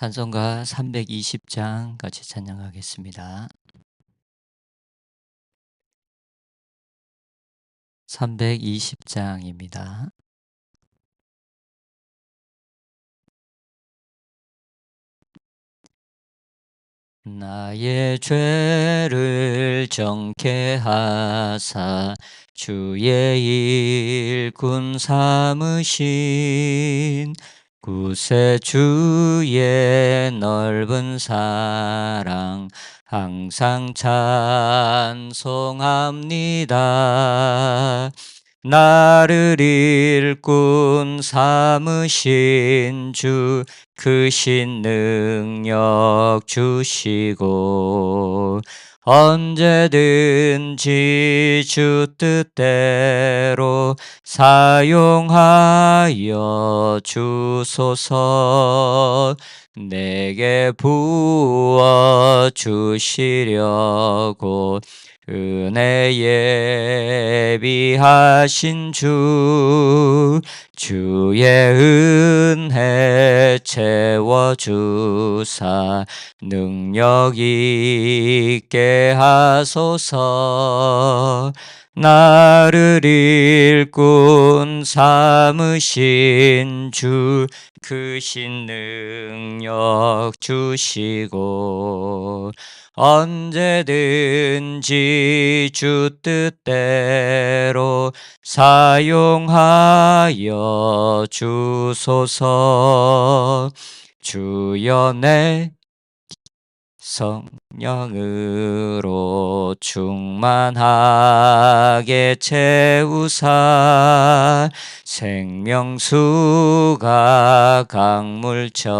찬송가 320장 같이 찬양하겠습니다. 320장입니다. 나의 죄를 정케 하사 주의 일꾼 삼으신 구세주의 넓은 사랑 항상 찬송합니다. 나를 일꾼 삼으신 주 크신 능력 주시고 언제든지 주 뜻대로 사용하여 주소서 내게 부어 주시려고 은혜 예비하신 주 주의 은혜 채워주사 능력 있게 하소서 나를 일꾼 삼으신 주 크신 능력 주시고 언제든지 주 뜻대로 사용하여 주소서. 주여 내 성령으로 충만하게 채우사 생명수가 강물처럼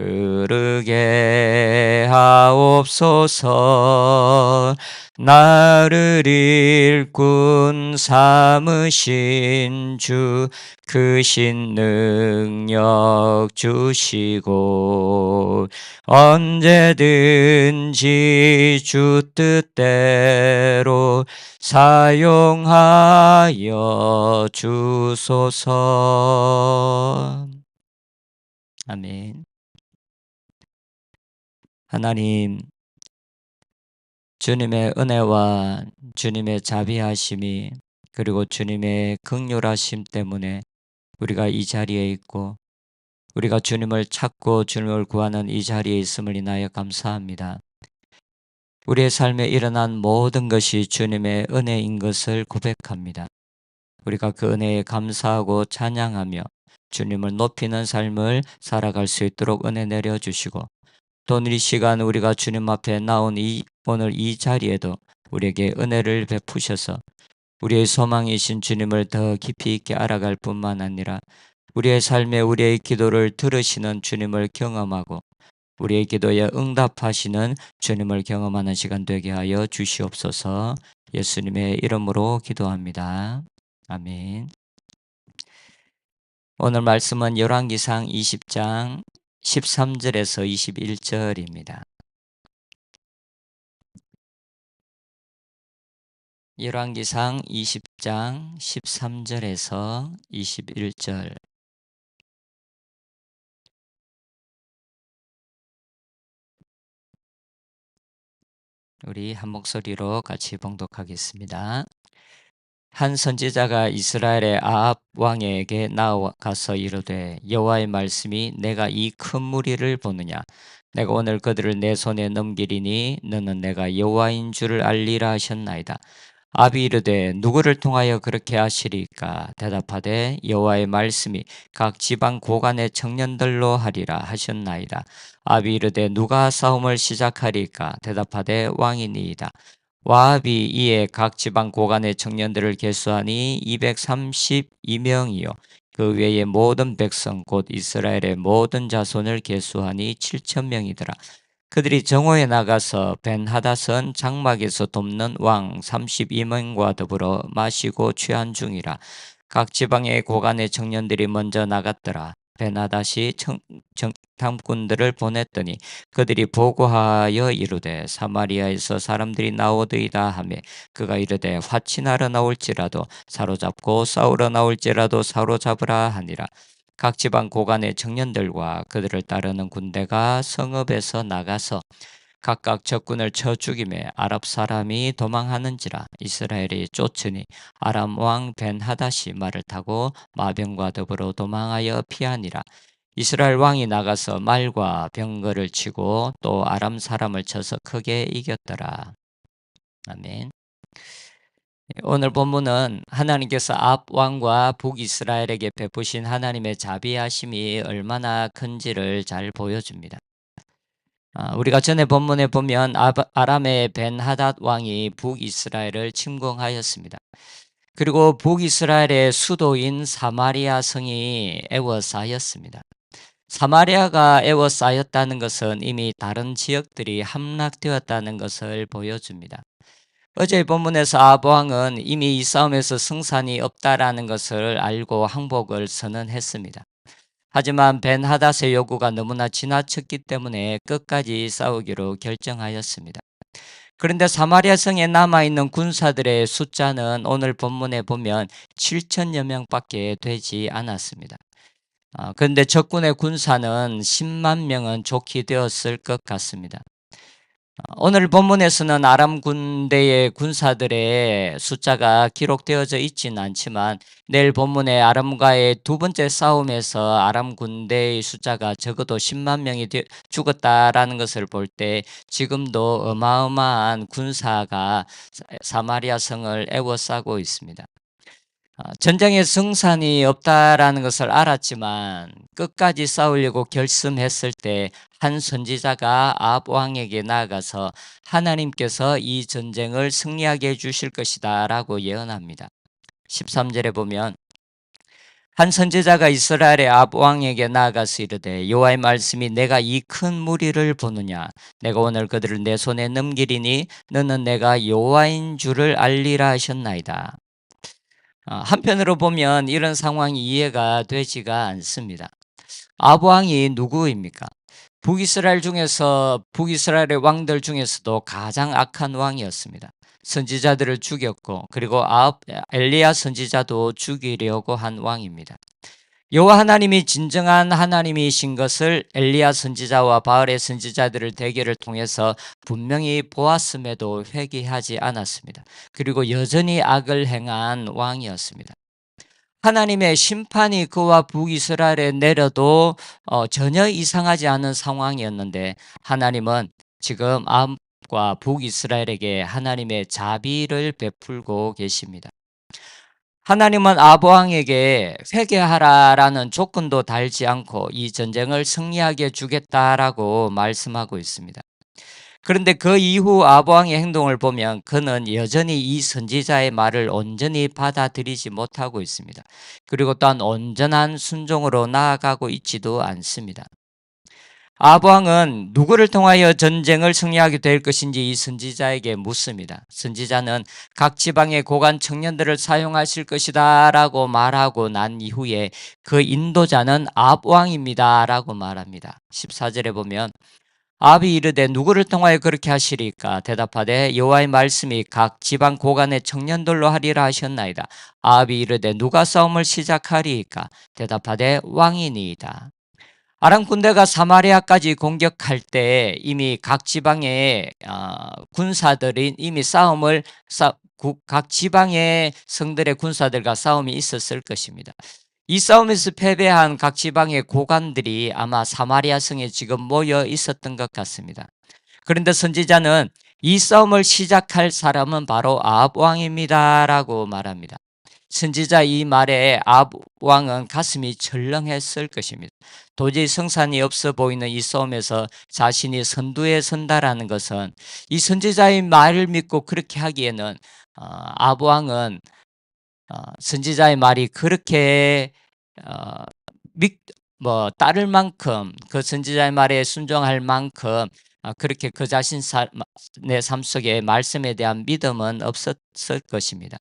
흐르게 하옵소서. 나를 일꾼 삼으신 주 크신 능력 주시고 언제든지 주 뜻대로 사용하여 주소서. 아멘 하나님, 주님의 은혜와 주님의 자비하심이 그리고 주님의 극률하심 때문에 우리가 이 자리에 있고 우리가 주님을 찾고 주님을 구하는 이 자리에 있음을 인하여 감사합니다. 우리의 삶에 일어난 모든 것이 주님의 은혜인 것을 고백합니다. 우리가 그 은혜에 감사하고 찬양하며 주님을 높이는 삶을 살아갈 수 있도록 은혜 내려 주시고 또 오늘 이 시간 우리가 주님 앞에 나온 이 오늘 이 자리에도 우리에게 은혜를 베푸셔서 우리의 소망이신 주님을 더 깊이 있게 알아갈 뿐만 아니라 우리의 삶에 우리의 기도를 들으시는 주님을 경험하고 우리의 기도에 응답하시는 주님을 경험하는 시간 되게 하여 주시옵소서 예수님의 이름으로 기도합니다. 아멘. 오늘 말씀은 열왕기상 20장 13절에서 21절입니다. 열왕기상 20장 13절에서 21절 우리 한 목소리로 같이 봉독하겠습니다. 한 선지자가 이스라엘의 아합 왕에게 나아가서 이르되 여호와의 말씀이 내가 이 큰 무리를 보느냐 내가 오늘 그들을 내 손에 넘기리니 너는 내가 여호와인 줄을 알리라 하셨나이다. 아비 이르되 누구를 통하여 그렇게 하시리까 대답하되 여호와의 말씀이 각 지방 고관의 청년들로 하리라 하셨나이다. 아비 이르되 누가 싸움을 시작하리까 대답하되 왕이니이다. 와합이 이에 각 지방 고관의 청년들을 개수하니 232명이요 그 외의 모든 백성 곧 이스라엘의 모든 자손을 개수하니 7천 명이더라. 그들이 정오에 나가서 벤하닷은 장막에서 돕는 왕 32명과 더불어 마시고 취한 중이라. 각 지방의 고관의 청년들이 먼저 나갔더라. 베나다시 탐꾼들을 보냈더니 그들이 보고하여 이르되 사마리아에서 사람들이 나오더이다 하며 그가 이르되 화친하러 나올지라도 사로잡고 싸우러 나올지라도 사로잡으라 하니라. 각 지방 고관의 청년들과 그들을 따르는 군대가 성읍에서 나가서 각각 적군을 쳐 죽임에 아랍 사람이 도망하는지라 이스라엘이 쫓으니 아람 왕 벤 하닷이 말을 타고 마병과 더불어 도망하여 피하니라 이스라엘 왕이 나가서 말과 병거를 치고 또 아람 사람을 쳐서 크게 이겼더라. 아멘. 오늘 본문은 하나님께서 앞 왕과 북이스라엘에게 베푸신 하나님의 자비하심이 얼마나 큰지를 잘 보여줍니다. 아, 우리가 전에 본문에 보면 아람의 벤하닷 왕이 북이스라엘을 침공하였습니다. 그리고 북이스라엘의 수도인 사마리아 성이 에워싸였습니다. 사마리아가 에워싸였다는 것은 이미 다른 지역들이 함락되었다는 것을 보여줍니다. 어제 본문에서 아브왕은 이미 이 싸움에서 승산이 없다라는 것을 알고 항복을 선언했습니다. 하지만 벤하닷의 요구가 너무나 지나쳤기 때문에 끝까지 싸우기로 결정하였습니다. 그런데 사마리아 성에 남아있는 군사들의 숫자는 오늘 본문에 보면 7천여 명밖에 되지 않았습니다. 아, 그런데 적군의 군사는 10만 명은 좋게 되었을 것 같습니다. 오늘 본문에서는 아람 군대의 군사들의 숫자가 기록되어져 있지는 않지만 내일 본문의 아람과의 두 번째 싸움에서 아람 군대의 숫자가 적어도 10만 명이 죽었다라는 것을 볼 때 지금도 어마어마한 군사가 사마리아 성을 애워싸고 있습니다. 아, 전쟁에 승산이 없다라는 것을 알았지만 끝까지 싸우려고 결심했을 때 한 선지자가 아합 왕에게 나아가서 하나님께서 이 전쟁을 승리하게 해 주실 것이다라고 예언합니다. 13절에 보면 한 선지자가 이스라엘의 아합 왕에게 나아가서 이르되 여호와의 말씀이 내가 이 큰 무리를 보느냐 내가 오늘 그들을 내 손에 넘기리니 너는 내가 여호와인 줄을 알리라 하셨나이다. 어, 한편으로 보면 이런 상황이 이해가 되지가 않습니다. 아브왕이 누구입니까? 북이스라엘 중에서 북이스라엘의 왕들 중에서도 가장 악한 왕이었습니다. 선지자들을 죽였고 그리고 엘리야 선지자도 죽이려고 한 왕입니다. 여호와 하나님이 진정한 하나님이신 것을 엘리야 선지자와 바알의 선지자들을 대결을 통해서 분명히 보았음에도 회개하지 않았습니다. 그리고 여전히 악을 행한 왕이었습니다. 하나님의 심판이 그와 북이스라엘에 내려도 어, 전혀 이상하지 않은 상황이었는데 하나님은 지금 암과 북이스라엘에게 하나님의 자비를 베풀고 계십니다. 하나님은 아브왕에게 회개하라라는 조건도 달지 않고 이 전쟁을 승리하게 주겠다라고 말씀하고 있습니다. 그런데 그 이후 아브왕의 행동을 보면 그는 여전히 이 선지자의 말을 온전히 받아들이지 못하고 있습니다. 그리고 또한 온전한 순종으로 나아가고 있지도 않습니다. 아브왕은 누구를 통하여 전쟁을 승리하게 될 것인지 이 선지자에게 묻습니다. 선지자는 각 지방의 고관 청년들을 사용하실 것이다 라고 말하고 난 이후에 그 인도자는 아브왕입니다 라고 말합니다. 14절에 보면 아비 이르되 누구를 통하여 그렇게 하시리까 대답하되 여호와의 말씀이 각 지방 고관의 청년들로 하리라 하셨나이다. 아비 이르되 누가 싸움을 시작하리까 대답하되 왕이니이다. 아람 군대가 사마리아까지 공격할 때 이미 각 지방의 어, 군사들이 이미 싸움을 각 지방의 성들의 군사들과 싸움이 있었을 것입니다. 이 싸움에서 패배한 각 지방의 고관들이 아마 사마리아 성에 지금 모여 있었던 것 같습니다. 그런데 선지자는 이 싸움을 시작할 사람은 바로 아합 왕입니다라고 말합니다. 선지자 이 말에 아합 왕은 가슴이 철렁했을 것입니다. 도저히 성산이 없어 보이는 이 싸움에서 자신이 선두에 선다라는 것은 이 선지자의 말을 믿고 그렇게 하기에는 어, 아합 왕은 어, 선지자의 말이 그렇게 어, 믿, 뭐 따를 만큼 그 선지자의 말에 순종할 만큼 어, 그렇게 그 자신 내삶 속에 말씀에 대한 믿음은 없었을 것입니다.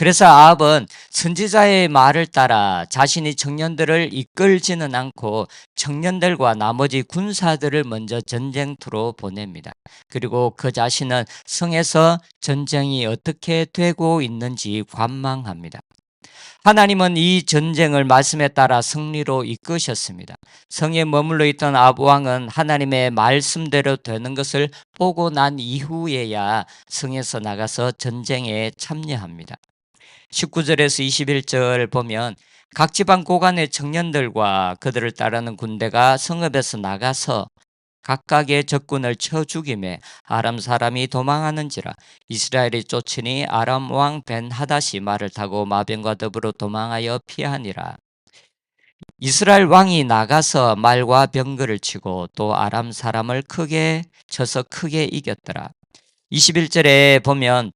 그래서 아합은 선지자의 말을 따라 자신이 청년들을 이끌지는 않고 청년들과 나머지 군사들을 먼저 전쟁터로 보냅니다. 그리고 그 자신은 성에서 전쟁이 어떻게 되고 있는지 관망합니다. 하나님은 이 전쟁을 말씀에 따라 승리로 이끄셨습니다. 성에 머물러 있던 아합 왕은 하나님의 말씀대로 되는 것을 보고 난 이후에야 성에서 나가서 전쟁에 참여합니다. 19절에서 21절 보면 각 지방 고관의 청년들과 그들을 따르는 군대가 성읍에서 나가서 각각의 적군을 쳐 죽임에 아람 사람이 도망하는지라 이스라엘이 쫓으니 아람 왕 벤 하닷이 말을 타고 마병과 더불어 도망하여 피하니라. 이스라엘 왕이 나가서 말과 병거를 치고 또 아람 사람을 크게 쳐서 크게 이겼더라. 21절에 보면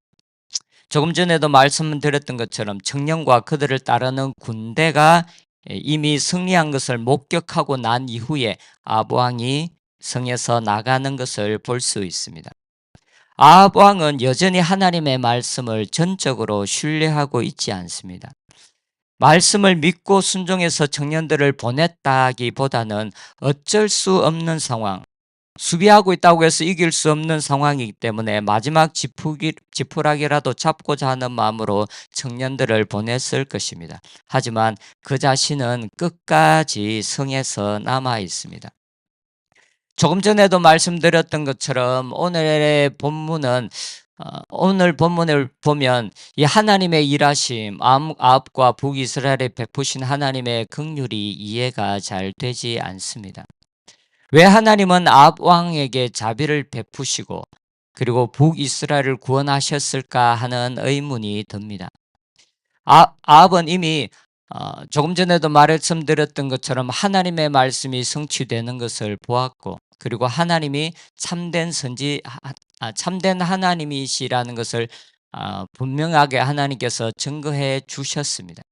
조금 전에도 말씀드렸던 것처럼 청년과 그들을 따르는 군대가 이미 승리한 것을 목격하고 난 이후에 아부왕이 성에서 나가는 것을 볼 수 있습니다. 아합 왕은 여전히 하나님의 말씀을 전적으로 신뢰하고 있지 않습니다. 말씀을 믿고 순종해서 청년들을 보냈다기보다는 어쩔 수 없는 상황, 수비하고 있다고 해서 이길 수 없는 상황이기 때문에 마지막 지푸기, 지푸라기라도 잡고자 하는 마음으로 청년들을 보냈을 것입니다. 하지만 그 자신은 끝까지 성에서 남아 있습니다. 조금 전에도 말씀드렸던 것처럼 오늘의 본문은 어, 오늘 본문을 보면 이 하나님의 일하심, 아합과 북이스라엘에 베푸신 하나님의 긍휼이 이해가 잘 되지 않습니다. 왜 하나님은 아합 왕에게 자비를 베푸시고 그리고 북이스라엘을 구원하셨을까 하는 의문이 듭니다. 아, 아합은 이미 어, 조금 전에도 말씀드렸던 것처럼 하나님의 말씀이 성취되는 것을 보았고 그리고 하나님이 참된 선지 아, 참된 하나님이시라는 것을 아, 분명하게 하나님께서 증거해 주셨습니다.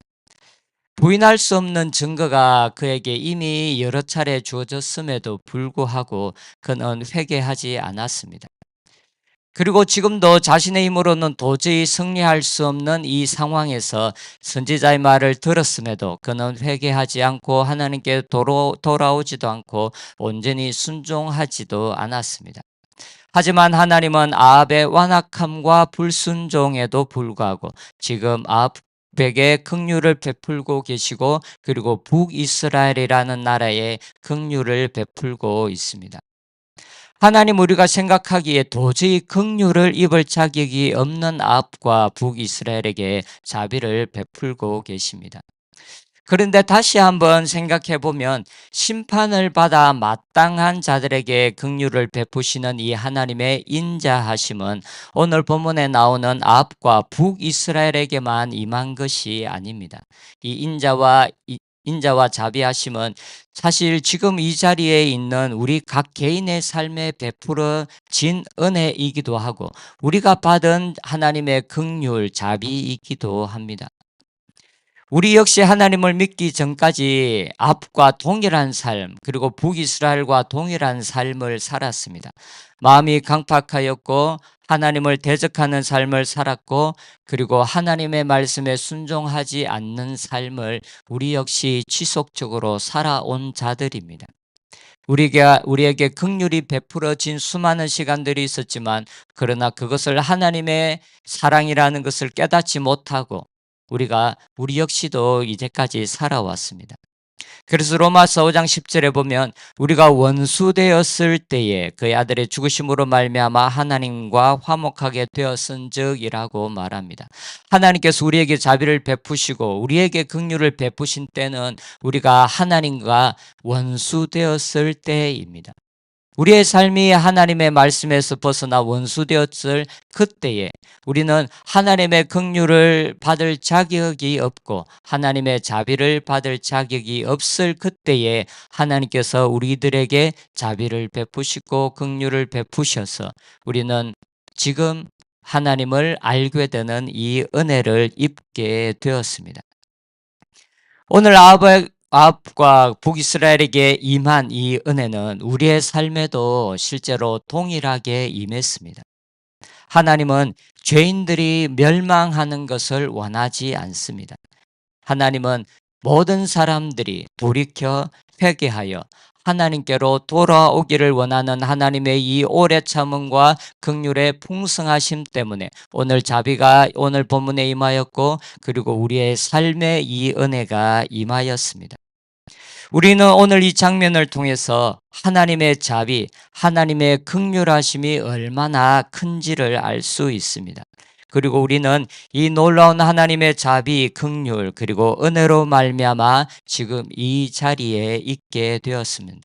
부인할 수 없는 증거가 그에게 이미 여러 차례 주어졌음에도 불구하고 그는 회개하지 않았습니다. 그리고 지금도 자신의 힘으로는 도저히 승리할 수 없는 이 상황에서 선지자의 말을 들었음에도 그는 회개하지 않고 하나님께 도로, 돌아오지도 않고 온전히 순종하지도 않았습니다. 하지만 하나님은 아합의 완악함과 불순종에도 불구하고 지금 아합 에게 긍휼을 베풀고 계시고 그리고 북이스라엘이라는 나라에 긍휼을 베풀고 있습니다. 하나님 우리가 생각하기에 도저히 긍휼을 입을 자격이 없는 아합과 북이스라엘에게 자비를 베풀고 계십니다. 그런데 다시 한번 생각해 보면 심판을 받아 마땅한 자들에게 긍휼을 베푸시는 이 하나님의 인자하심은 오늘 본문에 나오는 아합과 북이스라엘에게만 임한 것이 아닙니다. 이 인자와 인자와 자비하심은 사실 지금 이 자리에 있는 우리 각 개인의 삶에 베풀어진 은혜이기도 하고 우리가 받은 하나님의 긍휼 자비이기도 합니다. 우리 역시 하나님을 믿기 전까지 앞과 동일한 삶, 그리고 북이스라엘과 동일한 삶을 살았습니다. 마음이 강팍하였고 하나님을 대적하는 삶을 살았고 그리고 하나님의 말씀에 순종하지 않는 삶을 우리 역시 지속적으로 살아온 자들입니다. 우리가 우리에게 극률이 베풀어진 수많은 시간들이 있었지만 그러나 그것을 하나님의 사랑이라는 것을 깨닫지 못하고 우리가 우리 역시도 이제까지 살아왔습니다. 그래서 로마서 5장 10절에 보면 우리가 원수 되었을 때에 그의 아들의 죽으심으로 말미암아 하나님과 화목하게 되었은즉이라고 말합니다. 하나님께서 우리에게 자비를 베푸시고 우리에게 긍휼을 베푸신 때는 우리가 하나님과 원수 되었을 때입니다. 우리의 삶이 하나님의 말씀에서 벗어나 원수되었을 그때에 우리는 하나님의 긍휼을 받을 자격이 없고 하나님의 자비를 받을 자격이 없을 그때에 하나님께서 우리들에게 자비를 베푸시고 긍휼을 베푸셔서 우리는 지금 하나님을 알게 되는 이 은혜를 입게 되었습니다. 오늘 아합의 아합과 북이스라엘에게 임한 이 은혜는 우리의 삶에도 실제로 동일하게 임했습니다. 하나님은 죄인들이 멸망하는 것을 원하지 않습니다. 하나님은 모든 사람들이 돌이켜 회개하여 하나님께로 돌아오기를 원하는 하나님의 이 오래 참음과 극률의 풍성하심 때문에 오늘 자비가 오늘 본문에 임하였고 그리고 우리의 삶에 이 은혜가 임하였습니다. 우리는 오늘 이 장면을 통해서 하나님의 자비, 하나님의 극률하심이 얼마나 큰지를 알 수 있습니다. 그리고 우리는 이 놀라운 하나님의 자비, 극률 그리고 은혜로 말미암아 지금 이 자리에 있게 되었습니다.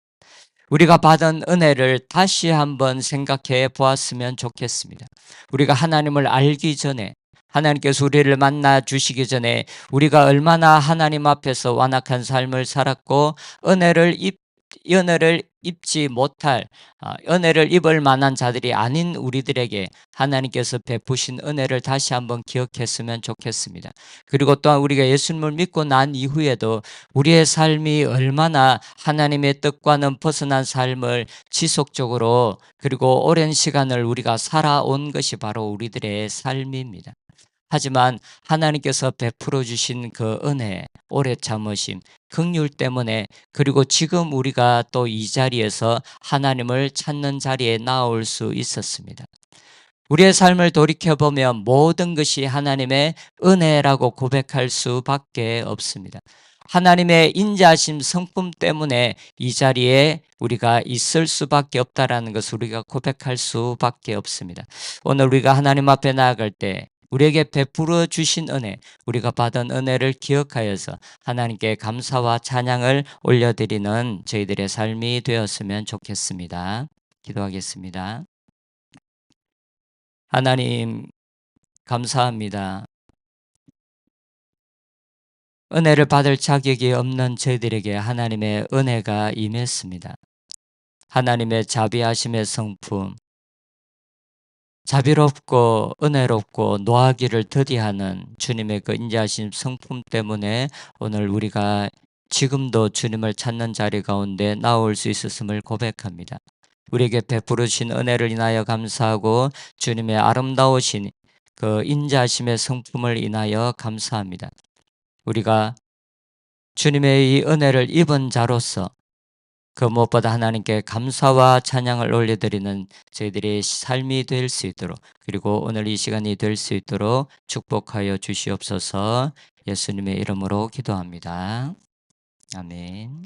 우리가 받은 은혜를 다시 한번 생각해 보았으면 좋겠습니다. 우리가 하나님을 알기 전에 하나님께서 우리를 만나 주시기 전에 우리가 얼마나 하나님 앞에서 완악한 삶을 살았고 은혜를 입 은혜를 입지 못할 아, 은혜를 입을 만한 자들이 아닌 우리들에게 하나님께서 베푸신 은혜를 다시 한번 기억했으면 좋겠습니다. 그리고 또한 우리가 예수님을 믿고 난 이후에도 우리의 삶이 얼마나 하나님의 뜻과는 벗어난 삶을 지속적으로 그리고 오랜 시간을 우리가 살아온 것이 바로 우리들의 삶입니다. 하지만 하나님께서 베풀어 주신 그 은혜, 오래 참으심, 극률 때문에 그리고 지금 우리가 또 이 자리에서 하나님을 찾는 자리에 나올 수 있었습니다. 우리의 삶을 돌이켜 보면 모든 것이 하나님의 은혜라고 고백할 수밖에 없습니다. 하나님의 인자심 성품 때문에 이 자리에 우리가 있을 수밖에 없다라는 것을 우리가 고백할 수밖에 없습니다. 오늘 우리가 하나님 앞에 나아갈 때 우리에게 베풀어 주신 은혜, 우리가 받은 은혜를 기억하여서 하나님께 감사와 찬양을 올려드리는 저희들의 삶이 되었으면 좋겠습니다. 기도하겠습니다. 하나님, 감사합니다. 은혜를 받을 자격이 없는 저희들에게 하나님의 은혜가 임했습니다. 하나님의 자비하심의 성품, 자비롭고 은혜롭고 노하기를 더디하는 주님의 그 인자하신 성품 때문에 오늘 우리가 지금도 주님을 찾는 자리 가운데 나올 수 있었음을 고백합니다. 우리에게 베풀으신 은혜를 인하여 감사하고 주님의 아름다우신 그 인자하심의 성품을 인하여 감사합니다. 우리가 주님의 이 은혜를 입은 자로서 그 무엇보다 하나님께 감사와 찬양을 올려드리는 저희들의 삶이 될 수 있도록 그리고 오늘 이 시간이 될 수 있도록 축복하여 주시옵소서 예수님의 이름으로 기도합니다. 아멘.